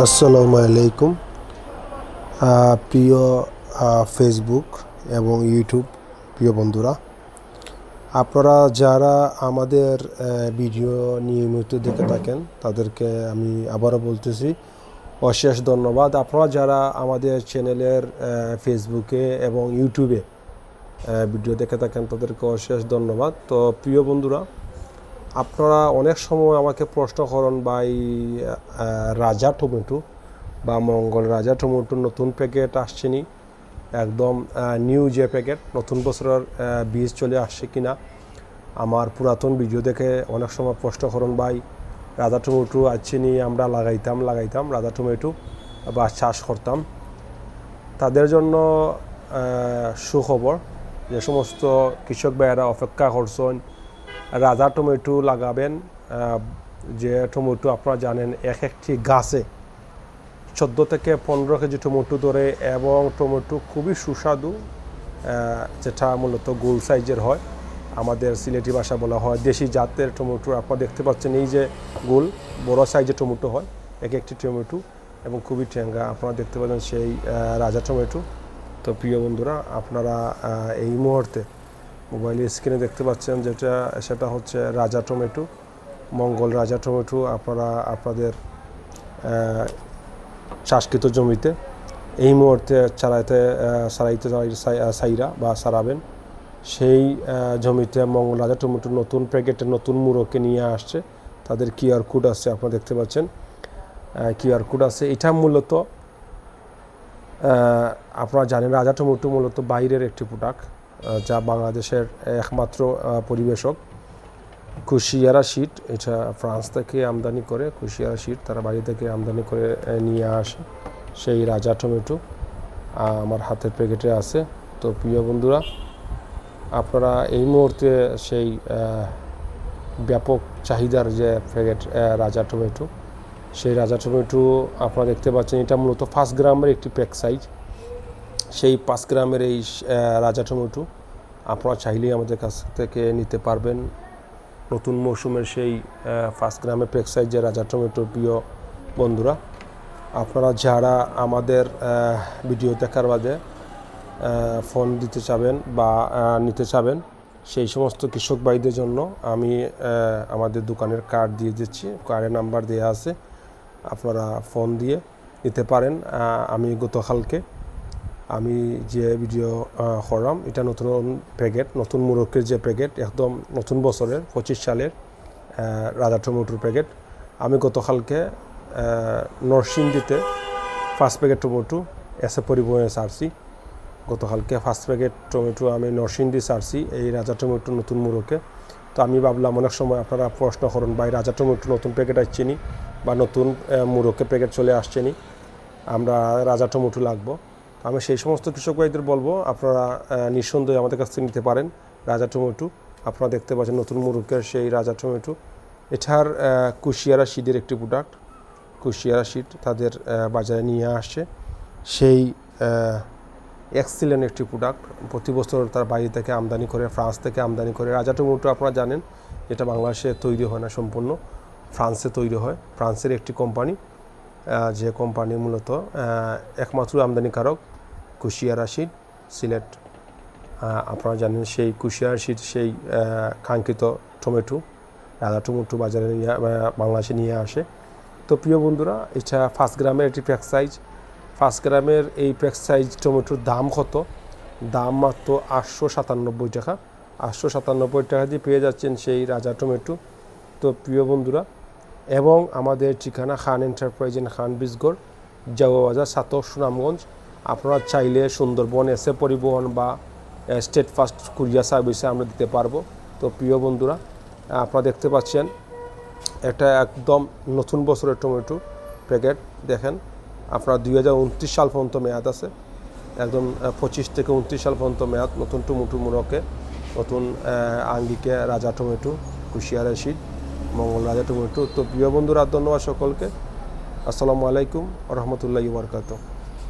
আসসালামু আলাইকুম প্রিয় ফেসবুক এবং ইউটিউব প্রিয় বন্ধুরা। আপনারা যারা আমাদের ভিডিও নিয়মিত দেখে থাকেন, তাদেরকে আমি আবারও বলতেছি, অশেষ ধন্যবাদ। আপনারা যারা আমাদের চ্যানেলের ফেসবুকে এবং ইউটিউবে ভিডিও দেখে থাকেন, তাদেরকে অশেষ ধন্যবাদ। তো প্রিয় বন্ধুরা আপনারা অনেক সময় আমাকে প্রশ্ন করেন বা এই রাজা টমেটো বা মঙ্গল রাজা টমেটোর নতুন প্যাকেট আসছেনি একদম নিউ যে প্যাকেট নতুন বছরের বীজ চলে আসছে কি না আমার পুরাতন ভিডিও দেখে অনেক সময় প্রশ্ন করেন, ভাই, রাজা টমেটো আসছেনি আমরা লাগাইতাম লাগাইতাম, রাজা টমেটো বা চাষ করতাম। তাদের জন্য সুখবর, যে সমস্ত কৃষক ভাইয়েরা অপেক্ষা করছেন রাজা টমেটো লাগাবেন যে টমেটো আপনারা জানেন এক একটি গাছে চোদ্দ থেকে পনেরো কেজি টমেটো ধরে এবং টমেটো খুবই সুস্বাদু যেটা মূলত গোল সাইজের হয়। আমাদের সিলেটি ভাষা বলা হয় দেশি জাতের টমেটো। আপনারা দেখতে পাচ্ছেন এই যে গোল, বড় সাইজের টমেটো হয়, এক একটি টমেটো এবং খুবই ঠেঙ্গা। আপনারা দেখতে পাচ্ছেন সেই রাজা টমেটো। তো প্রিয় বন্ধুরা, আপনারা এই মুহূর্তে মোবাইলের স্ক্রিনে দেখতে পাচ্ছেন যেটা, সেটা হচ্ছে রাজা টমেটো, মঙ্গল রাজা টমেটো, আপনারা, আপনাদের চাষকৃত জমিতে। এই মুহূর্তে চালাইতে সারাইতে সাইরা বা সারাবেন। সেই জমিতে মঙ্গল রাজা টমেটো নতুন প্যাকেটে নতুন মুরোকে নিয়ে আসছে। তাদের কিউআর কোড আছে, আপনারা দেখতে পাচ্ছেন। কিউআর কোড আছে। এটা মূলত আপনারা জানেন রাজা টমেটো মূলত বাইরের একটি প্রোডাক্ট যা বাংলাদেশের একমাত্র পরিবেশক। কুশিয়ারা শিট এটা ফ্রান্স থেকে আমদানি করে, কুশিয়ারা শিট তারা বাইরে থেকে আমদানি করে নিয়ে আসে। সেই রাজা টমেটো আমার হাতের প্যাকেটে আছে। তো প্রিয় বন্ধুরা, আপনারা এই মুহূর্তে সেই ব্যাপক চাহিদার যে প্যাকেট রাজা টমেটো, সেই রাজা টমেটো আপনারা দেখতে পাচ্ছেন, এটা মূলত ফার্স্ট গ্রামের একটি প্যাক সাইজ। সেই পাঁচ গ্রামের এই রাজা টমেটো, আপনারা চাইলেই আমাদের কাছ থেকে নিতে পারবেন। নতুন মৌসুমের সেই ফার্স্ট গ্রামের প্যাক সাইজের রাজা টমেটো প্রিয় বন্ধুরা, আপনারা যারা আমাদের ভিডিও দেখার বাদে ফোন দিতে চাবেন বা নিতে চাবেন, সেই সমস্ত কৃষক ভাইদের জন্য আমি আমাদের দোকানের কার্ড দিয়ে দিচ্ছি। কার্ডের নাম্বার দেওয়া আছে, আপনারা ফোন দিয়ে নিতে পারেন। আমি গতকালকে আমি যে ভিডিও আহ, করলাম এটা নতুন প্যাকেট নতুন মুরগের যে প্যাকেট একদম নতুন বছরের পঁচিশ সালের রাজা টমেটোর প্যাকেট আমি গতকালকে নরসিংদীতে ফার্স্ট প্যাকেট টমেটো এসে পরিবহনে সারছি গতকালকে ফার্স্ট প্যাকেট টমেটো আমি নরসিংদী সারছি এই রাজা টমেটো নতুন মুরগে তো আমি ভাবলাম অনেক সময় আপনারা প্রশ্ন করেন এই রাজা টমেটো নতুন প্যাকেট আসছেনি বা নতুন মুরগে প্যাকেট চলে আসছেনি আমরা রাজা টমেটো লাগবো। আমি সেই সমস্ত কৃষক ভাইদের বলব, আপনারা নিঃসন্দেহে আমাদের কাছ থেকে নিতে পারেন রাজা টমেটো। আপনারা দেখতে পাচ্ছেন নতুন মুরগের সেই রাজা টমেটো। এটার কুশিয়ারা শীতের একটি প্রোডাক্ট কুশিয়ারা শীত তাদের বাজারে নিয়ে আসছে সেই এক্সিলেন্ট একটি প্রোডাক্ট প্রতি বছর তার বাইরে থেকে আমদানি করে, ফ্রান্স থেকে আমদানি করে। রাজা টমেটো আপনারা জানেন যেটা বাংলাদেশে তৈরি হয় না সম্পূর্ণ। ফ্রান্সে তৈরি হয়। ফ্রান্সের একটি কোম্পানি যে কোম্পানি মূলত একমাত্র আমদানিকারক। কুশিয়ারা শীত সিলেট আপনারা জানেন সেই কুশিয়ারা শীত সেই কাঙ্ক্ষিত টমেটো রাজা টমেটো বাজারে নিয়ে বাংলাদেশে নিয়ে আসে। তো প্রিয় বন্ধুরা, এটা ফার্স্ট গ্রামের একটি প্যাক সাইজ ফার্স্ট গ্রামের এই প্যাক সাইজ টমেটোর দাম কত? দাম মাত্র আটশো সাতানব্বই টাকা। আটশো সাতানব্বই টাকা দিয়ে পেয়ে যাচ্ছেন সেই রাজা টমেটো। তো প্রিয় বন্ধুরা, এবং আমাদের ঠিকানা খান এন্টারপ্রাইজ এন্ড খান বিজগড় জাওয়াবাজার সাতক সুনামগঞ্জ। আপনারা চাইলে সুন্দরবন, এসে পরিবহন বা স্টেট ফার্স্ট কুরিয়ার সার্ভিসে আমরা দিতে পারব। তো প্রিয় বন্ধুরা, আপনারা দেখতে পাচ্ছেন, এটা একদম নতুন বছরের টমেটো প্যাকেট। দেখেন, আপনার দুই হাজার উনত্রিশ সাল পর্যন্ত মেয়াদ আছে। একদম পঁচিশ থেকে উনত্রিশ সাল পর্যন্ত মেয়াদ নতুন টমেটো মুরকে নতুন আঙ্গিকে রাজা টমেটো, কুশিয়ারা শীত মঙ্গল রাজা টমেটো। তো প্রিয় বন্ধুরা, ধন্যবাদ সকলকে। আসসালামু আলাইকুম রহমতুল্লাহ বরকাত